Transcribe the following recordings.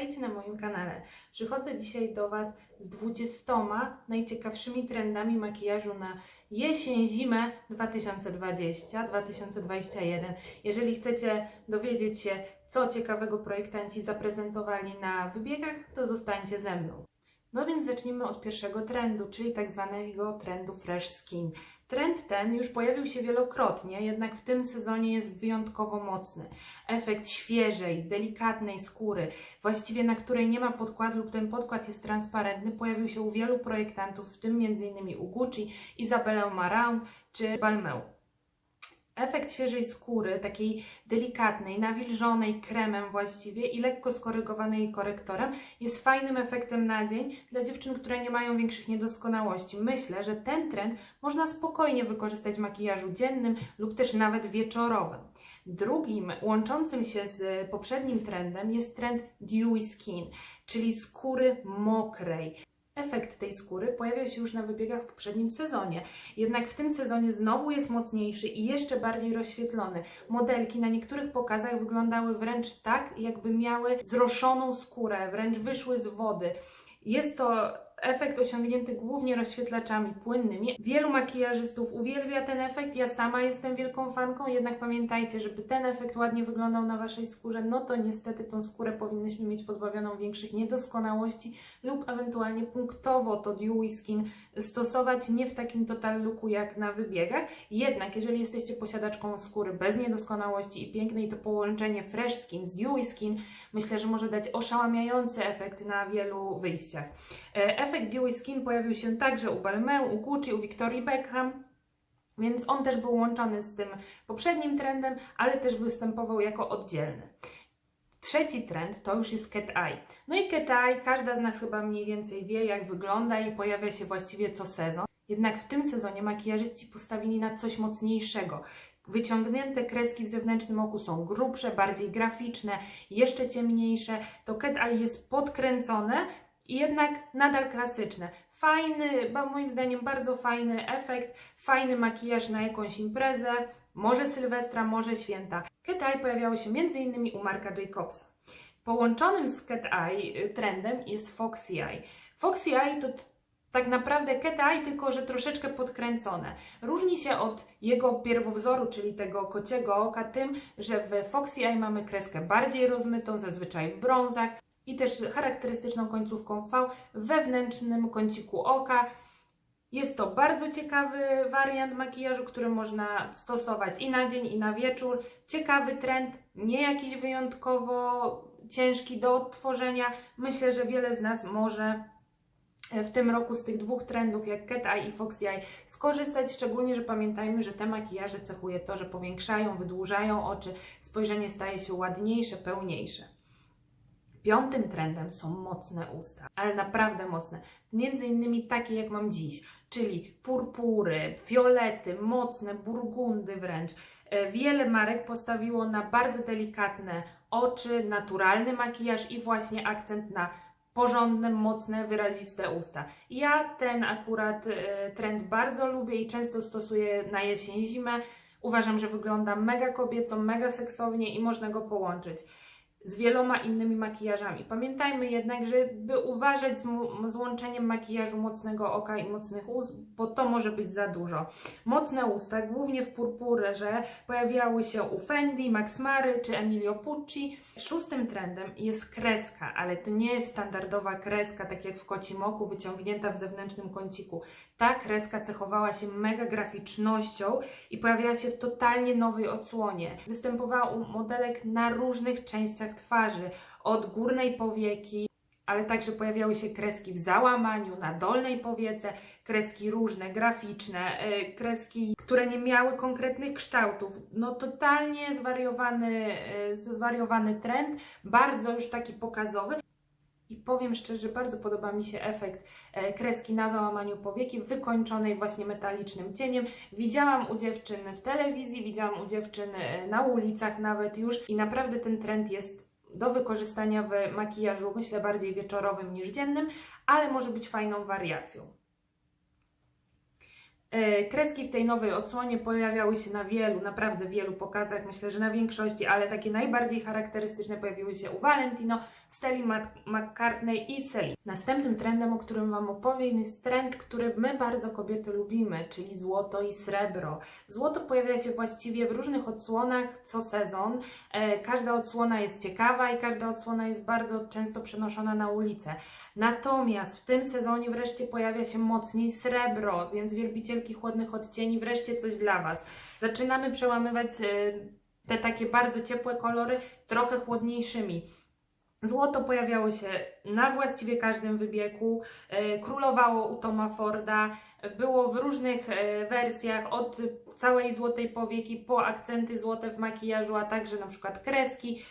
Witajcie na moim kanale. Przychodzę dzisiaj do Was z 20 najciekawszymi trendami makijażu na jesień, zimę 2020-2021. Jeżeli chcecie dowiedzieć się, co ciekawego projektanci zaprezentowali na wybiegach, to zostańcie ze mną. No więc zacznijmy od pierwszego trendu, czyli tak zwanego trendu Fresh Skin. Trend ten już pojawił się wielokrotnie, jednak w tym sezonie jest wyjątkowo mocny. Efekt świeżej, delikatnej skóry, właściwie na której nie ma podkładu lub ten podkład jest transparentny, pojawił się u wielu projektantów, w tym m.in. u Gucci, Isabelle Marant czy Balmain. Efekt świeżej skóry, takiej delikatnej, nawilżonej kremem właściwie i lekko skorygowanej korektorem, jest fajnym efektem na dzień dla dziewczyn, które nie mają większych niedoskonałości. Myślę, że ten trend można spokojnie wykorzystać w makijażu dziennym lub też nawet wieczorowym. Drugim, łączącym się z poprzednim trendem jest trend dewy skin, czyli skóry mokrej. Efekt tej skóry pojawiał się już na wybiegach w poprzednim sezonie, jednak w tym sezonie znowu jest mocniejszy i jeszcze bardziej rozświetlony. Modelki na niektórych pokazach wyglądały wręcz tak, jakby miały zroszoną skórę, wręcz wyszły z wody. Jest to efekt osiągnięty głównie rozświetlaczami płynnymi. Wielu makijażystów uwielbia ten efekt, ja sama jestem wielką fanką, jednak pamiętajcie, żeby ten efekt ładnie wyglądał na Waszej skórze, no to niestety tą skórę powinnyśmy mieć pozbawioną większych niedoskonałości lub ewentualnie punktowo to dewy skin stosować nie w takim total looku jak na wybiegach. Jednak jeżeli jesteście posiadaczką skóry bez niedoskonałości i pięknej, to połączenie fresh skin z dewy skin myślę, że może dać oszałamiający efekt na wielu wyjściach. E, Efekt Dewy Skin pojawił się także u Balmain, u Gucci, u Victoria Beckham. Więc on też był łączony z tym poprzednim trendem, ale też występował jako oddzielny. Trzeci trend to już jest cat eye. No i cat eye, każda z nas chyba mniej więcej wie, jak wygląda i pojawia się właściwie co sezon. Jednak w tym sezonie makijażyści postawili na coś mocniejszego. Wyciągnięte kreski w zewnętrznym oku są grubsze, bardziej graficzne, jeszcze ciemniejsze. To cat eye jest podkręcone, i jednak nadal klasyczne. Fajny, moim zdaniem bardzo fajny efekt, fajny makijaż na jakąś imprezę, może Sylwestra, może święta. Cat Eye pojawiało się m.in. u Marka Jacobsa. Połączonym z Cat Eye y, trendem jest Foxy Eye. Foxy Eye to tak naprawdę Cat Eye, tylko że troszeczkę podkręcone. Różni się od jego pierwowzoru, czyli tego kociego oka, tym, że w Foxy Eye mamy kreskę bardziej rozmytą, zazwyczaj w brązach, i też charakterystyczną końcówką V w wewnętrznym kąciku oka. Jest to bardzo ciekawy wariant makijażu, który można stosować i na dzień, i na wieczór. Ciekawy trend, nie jakiś wyjątkowo ciężki do odtworzenia. Myślę, że wiele z nas może w tym roku z tych dwóch trendów, jak Cat Eye i Foxy Eye, skorzystać, szczególnie, że pamiętajmy, że te makijaże cechuje to, że powiększają, wydłużają oczy, spojrzenie staje się ładniejsze, pełniejsze. Piątym trendem są mocne usta, ale naprawdę mocne. Między innymi takie jak mam dziś, czyli purpury, fiolety, mocne, burgundy wręcz. E, wiele marek postawiło na bardzo delikatne oczy, naturalny makijaż i właśnie akcent na porządne, mocne, wyraziste usta. Ja ten akurat e, trend bardzo lubię i często stosuję na jesień, zimę. Uważam, że wygląda mega kobieco, mega seksownie i można go połączyć z wieloma innymi makijażami. Pamiętajmy jednak, żeby uważać z, z łączeniem makijażu mocnego oka i mocnych ust, bo to może być za dużo. Mocne usta, głównie w purpurze, pojawiały się u Fendi, Max Mary czy Emilio Pucci. Szóstym trendem jest kreska, ale to nie jest standardowa kreska, tak jak w kocim oku, wyciągnięta w zewnętrznym kąciku. Ta kreska cechowała się mega graficznością i pojawiała się w totalnie nowej odsłonie. Występowała u modelek na różnych częściach twarzy, od górnej powieki, ale także pojawiały się kreski w załamaniu, na dolnej powiece, kreski różne, graficzne, e, kreski, które nie miały konkretnych kształtów. No totalnie zwariowany, e, zwariowany trend, bardzo już taki pokazowy. I powiem szczerze, bardzo podoba mi się efekt e, kreski na załamaniu powieki, wykończonej właśnie metalicznym cieniem. Widziałam u dziewczyn w telewizji, widziałam u dziewczyn na ulicach nawet już i naprawdę ten trend jest do wykorzystania w makijażu, myślę bardziej wieczorowym niż dziennym, ale może być fajną wariacją. E, Kreski w tej nowej odsłonie pojawiały się na wielu, naprawdę wielu pokazach, myślę, że na większości, ale takie najbardziej charakterystyczne pojawiły się u Valentino, Steli McCartney i Celine. Następnym trendem, o którym Wam opowiem, jest trend, który my bardzo kobiety lubimy, czyli złoto i srebro. Złoto pojawia się właściwie w różnych odsłonach co sezon. E, Każda odsłona jest ciekawa i każda odsłona jest bardzo często przenoszona na ulicę. Natomiast w tym sezonie wreszcie pojawia się mocniej srebro, więc wielbicielki chłodnych odcieni, wreszcie coś dla Was. Zaczynamy przełamywać e, te takie bardzo ciepłe kolory trochę chłodniejszymi. Złoto pojawiało się na właściwie każdym wybiegu, e, królowało u Toma Forda, było w różnych e, wersjach, od całej złotej powieki po akcenty złote w makijażu, a także na przykład kreski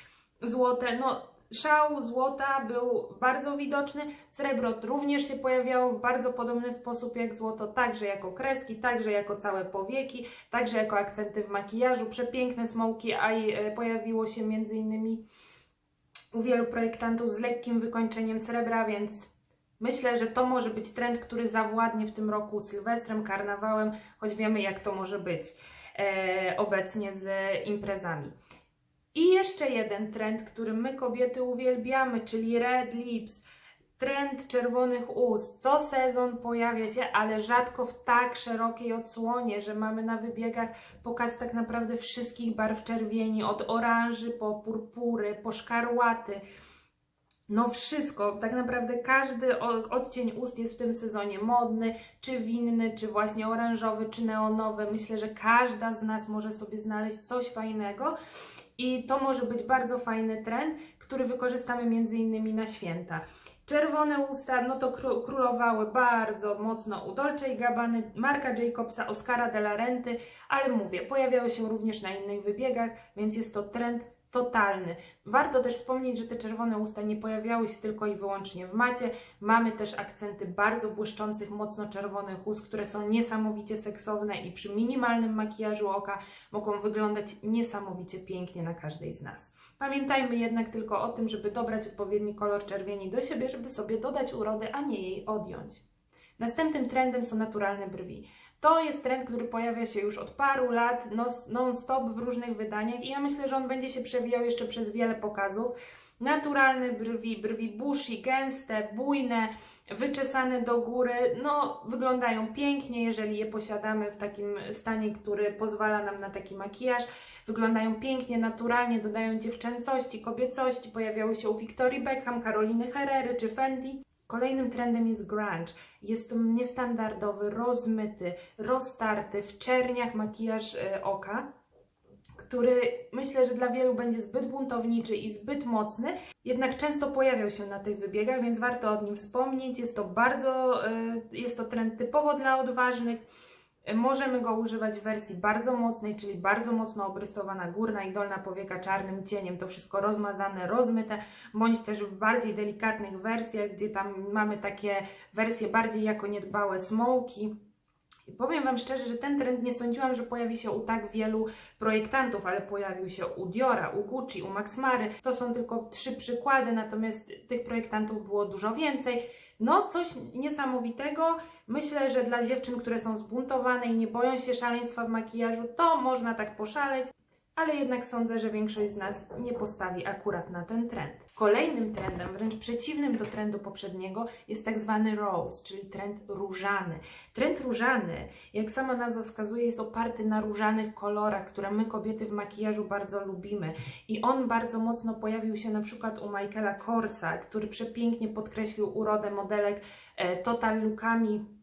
złote. No, szał złota był bardzo widoczny, srebro również się pojawiało w bardzo podobny sposób jak złoto, także jako kreski, także jako całe powieki, także jako akcenty w makijażu, przepiękne smoky eye e, pojawiło się między innymi u wielu projektantów z lekkim wykończeniem srebra, więc myślę, że to może być trend, który zawładnie w tym roku Sylwestrem, karnawałem, choć wiemy jak to może być e, obecnie z imprezami. I jeszcze jeden trend, który my kobiety uwielbiamy, czyli red lips. Trend czerwonych ust. Co sezon pojawia się, ale rzadko w tak szerokiej odsłonie, że mamy na wybiegach pokaz tak naprawdę wszystkich barw czerwieni, od oranży po purpury, po szkarłaty. No wszystko, tak naprawdę każdy odcień ust jest w tym sezonie modny, czy winny, czy właśnie oranżowy, czy neonowy. Myślę, że każda z nas może sobie znaleźć coś fajnego i to może być bardzo fajny trend, który wykorzystamy między innymi na święta. Czerwone usta, no to kró- królowały bardzo mocno u Dolce Gabbany, Marka Jacobsa, Oscara de la Renty, ale mówię, pojawiały się również na innych wybiegach, więc jest to trend totalny. Warto też wspomnieć, że te czerwone usta nie pojawiały się tylko i wyłącznie w macie. Mamy też akcenty bardzo błyszczących, mocno czerwonych ust, które są niesamowicie seksowne i przy minimalnym makijażu oka mogą wyglądać niesamowicie pięknie na każdej z nas. Pamiętajmy jednak tylko o tym, żeby dobrać odpowiedni kolor czerwieni do siebie, żeby sobie dodać urody, a nie jej odjąć. Następnym trendem są naturalne brwi. To jest trend, który pojawia się już od paru lat, non-stop w różnych wydaniach i ja myślę, że on będzie się przewijał jeszcze przez wiele pokazów. Naturalne brwi, brwi bushy, gęste, bujne, wyczesane do góry, no wyglądają pięknie, jeżeli je posiadamy w takim stanie, który pozwala nam na taki makijaż. Wyglądają pięknie, naturalnie, dodają dziewczęcości, kobiecości. Pojawiały się u Victorii Beckham, Karoliny Herrery czy Fendi. Kolejnym trendem jest grunge. Jest to niestandardowy, rozmyty, roztarty w czerniach makijaż e, oka, który myślę, że dla wielu będzie zbyt buntowniczy i zbyt mocny, jednak często pojawiał się na tych wybiegach, więc warto o nim wspomnieć. Jest to bardzo, e, jest to trend typowo dla odważnych. E, Możemy go używać w wersji bardzo mocnej, czyli bardzo mocno obrysowana górna i dolna powieka czarnym cieniem, to wszystko rozmazane, rozmyte, bądź też w bardziej delikatnych wersjach, gdzie tam mamy takie wersje bardziej jako niedbałe smoki. I powiem Wam szczerze, że ten trend nie sądziłam, że pojawi się u tak wielu projektantów, ale pojawił się u Diora, u Gucci, u Max Mary. To są tylko trzy przykłady, natomiast tych projektantów było dużo więcej. No, coś niesamowitego. Myślę, że dla dziewczyn, które są zbuntowane i nie boją się szaleństwa w makijażu, to można tak poszaleć, ale jednak sądzę, że większość z nas nie postawi akurat na ten trend. Kolejnym trendem, wręcz przeciwnym do trendu poprzedniego, jest tak zwany rose, czyli trend różany. Trend różany, jak sama nazwa wskazuje, jest oparty na różanych kolorach, które my kobiety w makijażu bardzo lubimy. I on bardzo mocno pojawił się na przykład u Michaela Korsa, który przepięknie podkreślił urodę modelek e, total lookami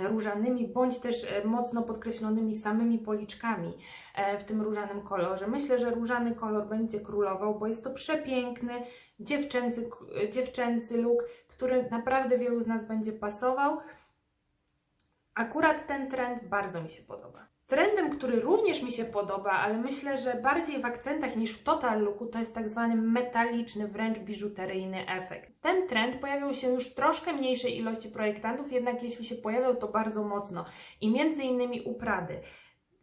różanymi, bądź też e, mocno podkreślonymi samymi policzkami e, w tym różanym kolorze. Myślę, że różany kolor będzie królował, bo jest to przepiękny, dziewczęcy, k- dziewczęcy look, który naprawdę wielu z nas będzie pasował. Akurat ten trend bardzo mi się podoba. Trendem, który również mi się podoba, ale myślę, że bardziej w akcentach niż w total looku, to jest tak zwany metaliczny, wręcz biżuteryjny efekt. Ten trend pojawił się już w troszkę mniejszej ilości projektantów, jednak jeśli się pojawiał, to bardzo mocno. I między innymi u Prady.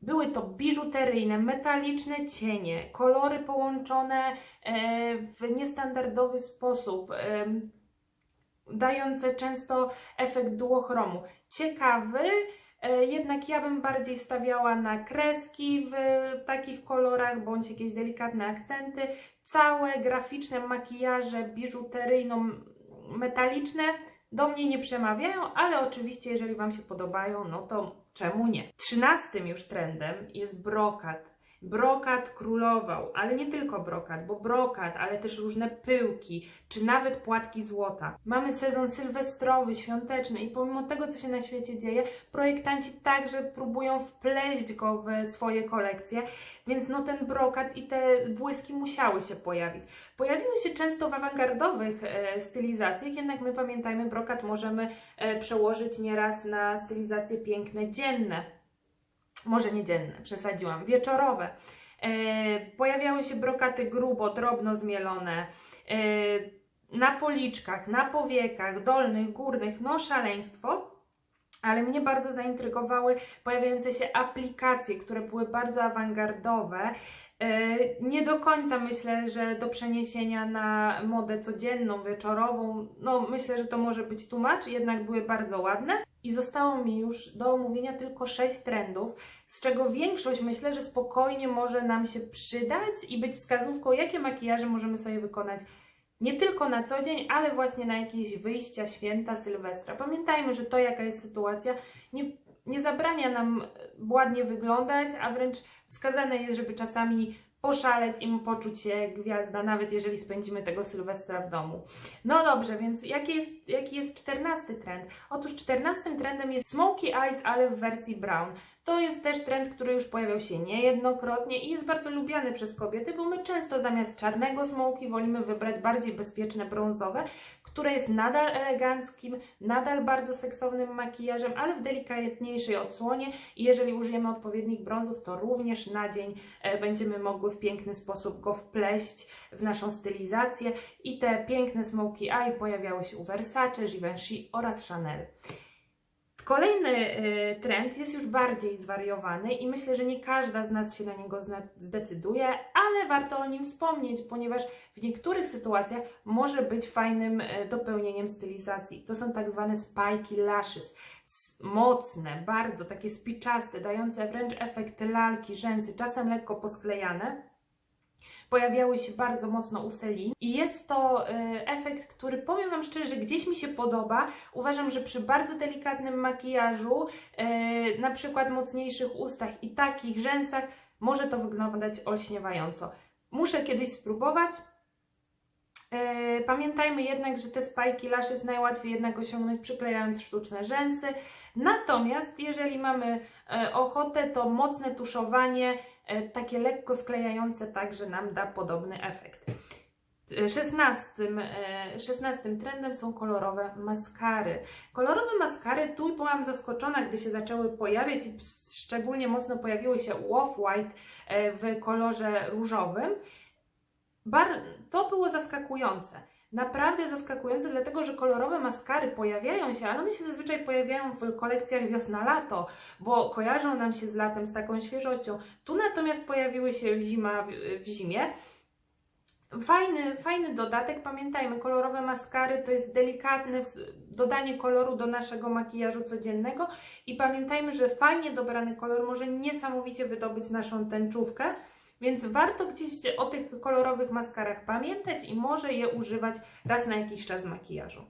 Były to biżuteryjne, metaliczne cienie, kolory połączone e, w niestandardowy sposób. em, dające często efekt duochromu. Ciekawy, E, Jednak ja bym bardziej stawiała na kreski w takich kolorach, bądź jakieś delikatne akcenty. Całe graficzne makijaże biżuteryjno-metaliczne do mnie nie przemawiają, ale oczywiście jeżeli Wam się podobają, no to czemu nie? Trzynastym już trendem jest brokat. Brokat królował, ale nie tylko brokat, bo brokat, ale też różne pyłki, czy nawet płatki złota. Mamy sezon sylwestrowy, świąteczny i pomimo tego, co się na świecie dzieje, projektanci także próbują wpleść go w swoje kolekcje, więc no ten brokat i te błyski musiały się pojawić. Pojawiły się często w awangardowych e, stylizacjach, jednak my pamiętajmy, brokat możemy e, przełożyć nieraz na stylizacje piękne, dzienne może nie dzienne, przesadziłam, wieczorowe. E, pojawiały się brokaty grubo, drobno zmielone, e, na policzkach, na powiekach, dolnych, górnych, no szaleństwo. Ale mnie bardzo zaintrygowały pojawiające się aplikacje, które były bardzo awangardowe. E, Nie do końca myślę, że do przeniesienia na modę codzienną, wieczorową, no myślę, że to może być tłumacz, jednak były bardzo ładne. I zostało mi już do omówienia tylko 6 trendów, z czego większość myślę, że spokojnie może nam się przydać i być wskazówką, jakie makijaże możemy sobie wykonać nie tylko na co dzień, ale właśnie na jakieś wyjścia, święta, sylwestra. Pamiętajmy, że to, jaka jest sytuacja, nie, nie zabrania nam ładnie wyglądać, a wręcz wskazane jest, żeby czasami poszaleć i poczuć się gwiazda, nawet jeżeli spędzimy tego Sylwestra w domu. No dobrze, więc jaki jest, jaki jest czternasty trend? Otóż czternastym trendem jest Smoky Eyes, ale w wersji brown. To jest też trend, który już pojawiał się niejednokrotnie i jest bardzo lubiany przez kobiety, bo my często zamiast czarnego smoki wolimy wybrać bardziej bezpieczne brązowe, które jest nadal eleganckim, nadal bardzo seksownym makijażem, ale w delikatniejszej odsłonie i jeżeli użyjemy odpowiednich brązów, to również na dzień e, będziemy mogły w piękny sposób go wpleść w naszą stylizację i te piękne smoky eye pojawiały się u Versace, Givenchy oraz Chanel. Kolejny y, trend jest już bardziej zwariowany i myślę, że nie każda z nas się na niego zdecyduje, ale warto o nim wspomnieć, ponieważ w niektórych sytuacjach może być fajnym y, dopełnieniem stylizacji. To są tak zwane spiky lashes. Mocne, bardzo takie spiczaste, dające wręcz efekt lalki, rzęsy, czasem lekko posklejane pojawiały się bardzo mocno u Selin i jest to y, efekt, który powiem Wam szczerze, gdzieś mi się podoba. Uważam, że przy bardzo delikatnym makijażu, y, na przykład mocniejszych ustach i takich rzęsach, może to wyglądać olśniewająco. Muszę kiedyś spróbować. E, Pamiętajmy jednak, że te spajki lashes najłatwiej jednak osiągnąć przyklejając sztuczne rzęsy. Natomiast jeżeli mamy e, ochotę, to mocne tuszowanie, e, takie lekko sklejające także nam da podobny efekt. E, Szesnastym, e, szesnastym trendem są kolorowe maskary. Kolorowe maskary, tu byłam zaskoczona, gdy się zaczęły pojawiać i szczególnie mocno pojawiły się off-white e, w kolorze różowym. To było zaskakujące. Naprawdę zaskakujące, dlatego że kolorowe maskary pojawiają się, ale one się zazwyczaj pojawiają w kolekcjach wiosna-lato, bo kojarzą nam się z latem, z taką świeżością. Tu natomiast pojawiły się w, zima, w, w zimie. Fajny, fajny dodatek. Pamiętajmy, kolorowe maskary to jest delikatne dodanie koloru do naszego makijażu codziennego i pamiętajmy, że fajnie dobrany kolor może niesamowicie wydobyć naszą tęczówkę. Więc warto gdzieś o tych kolorowych maskarach pamiętać i może je używać raz na jakiś czas makijażu.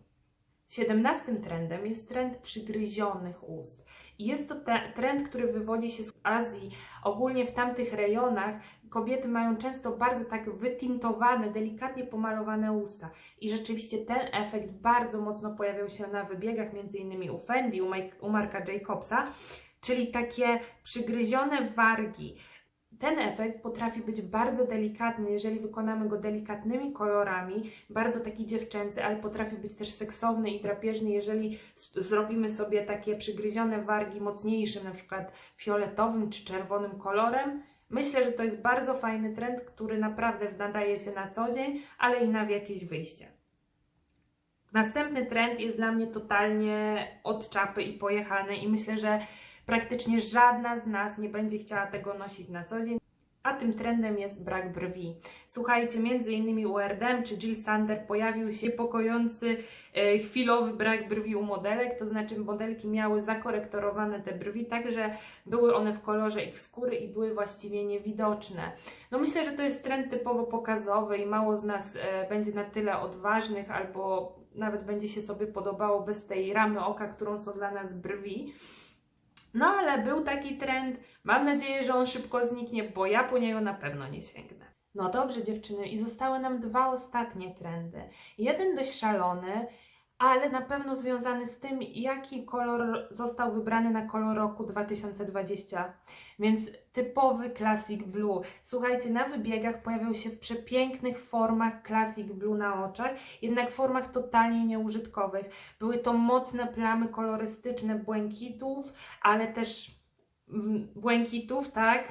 Siedemnastym trendem jest trend przygryzionych ust. Jest to te, trend, który wywodzi się z Azji. Ogólnie w tamtych rejonach kobiety mają często bardzo tak wytintowane, delikatnie pomalowane usta. I rzeczywiście ten efekt bardzo mocno pojawiał się na wybiegach, innymi u Fendi, u, Mike, u Marka Jacobsa, czyli takie przygryzione wargi. Ten efekt potrafi być bardzo delikatny, jeżeli wykonamy go delikatnymi kolorami, bardzo taki dziewczęcy, ale potrafi być też seksowny i drapieżny, jeżeli zrobimy sobie takie przygryzione wargi mocniejszym, na przykład fioletowym czy czerwonym kolorem. Myślę, że to jest bardzo fajny trend, który naprawdę nadaje się na co dzień, ale i na jakieś wyjście. Następny trend jest dla mnie totalnie od czapy i pojechany i myślę, że praktycznie żadna z nas nie będzie chciała tego nosić na co dzień. A tym trendem jest brak brwi. Słuchajcie, między innymi u RDM czy Jill Sander pojawił się niepokojący e, chwilowy brak brwi u modelek, to znaczy modelki miały zakorektorowane te brwi tak, że były one w kolorze ich skóry i były właściwie niewidoczne. No myślę, że to jest trend typowo pokazowy i mało z nas e, będzie na tyle odważnych albo nawet będzie się sobie podobało bez tej ramy oka, którą są dla nas brwi. No ale był taki trend. Mam nadzieję, że on szybko zniknie, bo ja po niego na pewno nie sięgnę. No dobrze, dziewczyny, i zostały nam dwa ostatnie trendy. Jeden dość szalony, ale na pewno związany z tym, jaki kolor został wybrany na kolor roku 2020. Więc typowy Classic Blue. Słuchajcie, na wybiegach pojawiał się w przepięknych formach Classic Blue na oczach, jednak formach totalnie nieużytkowych. Były to mocne plamy kolorystyczne błękitów, ale też mm, błękitów, tak?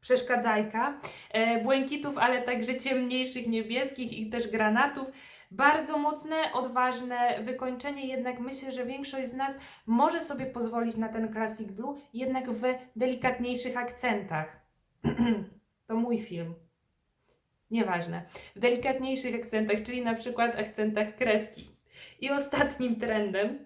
Przeszkadzajka. E, błękitów, ale także ciemniejszych niebieskich i też granatów. Bardzo mocne, odważne wykończenie, jednak myślę, że większość z nas może sobie pozwolić na ten Classic Blue, jednak w delikatniejszych akcentach. to mój film. Nieważne. W delikatniejszych akcentach, czyli na przykład akcentach kreski. I ostatnim trendem,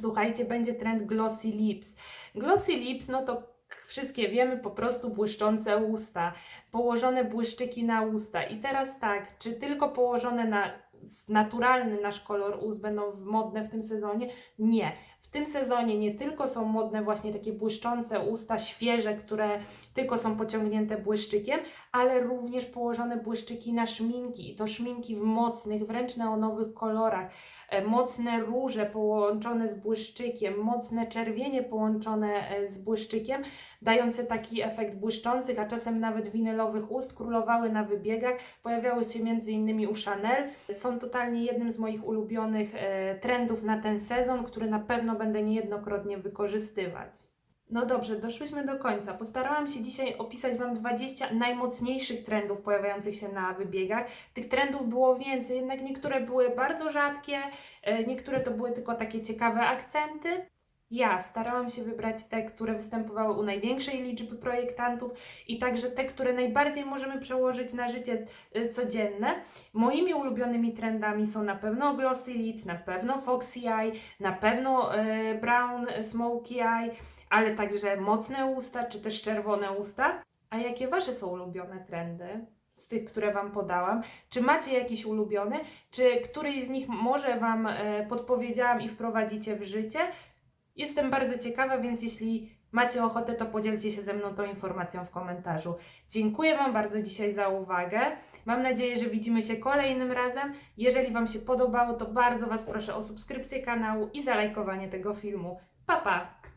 słuchajcie, będzie trend Glossy Lips. Glossy Lips, no to wszystkie wiemy, po prostu błyszczące usta, położone błyszczyki na usta. I teraz tak, czy tylko położone na naturalny nasz kolor ust będą modne w tym sezonie? Nie. W tym sezonie nie tylko są modne właśnie takie błyszczące usta, świeże, które tylko są pociągnięte błyszczykiem, ale również położone błyszczyki na szminki. I to szminki w mocnych, wręcz neonowych kolorach. E, Mocne róże połączone z błyszczykiem, mocne czerwienie połączone e, z błyszczykiem, dające taki efekt błyszczących, a czasem nawet winylowych ust, królowały na wybiegach. Pojawiały się m.in. u Chanel. Są totalnie jednym z moich ulubionych e, trendów na ten sezon, który na pewno będę niejednokrotnie wykorzystywać. No dobrze, doszłyśmy do końca. Postarałam się dzisiaj opisać Wam 20 najmocniejszych trendów pojawiających się na wybiegach. Tych trendów było więcej, jednak niektóre były bardzo rzadkie, e, niektóre to były tylko takie ciekawe akcenty. Ja starałam się wybrać te, które występowały u największej liczby projektantów i także te, które najbardziej możemy przełożyć na życie y, codzienne. Moimi ulubionymi trendami są na pewno Glossy Lips, na pewno Foxy Eye, na pewno y, Brown Smoky Eye, ale także mocne usta czy też czerwone usta. A jakie Wasze są ulubione trendy? Z tych, które Wam podałam. Czy macie jakiś ulubiony? Czy któryś z nich może Wam e, podpowiedziałam i wprowadzicie w życie? Jestem bardzo ciekawa, więc jeśli macie ochotę, to podzielcie się ze mną tą informacją w komentarzu. Dziękuję Wam bardzo dzisiaj za uwagę. Mam nadzieję, że widzimy się kolejnym razem. Jeżeli Wam się podobało, to bardzo Was proszę o subskrypcję kanału i zalajkowanie tego filmu. Pa, pa!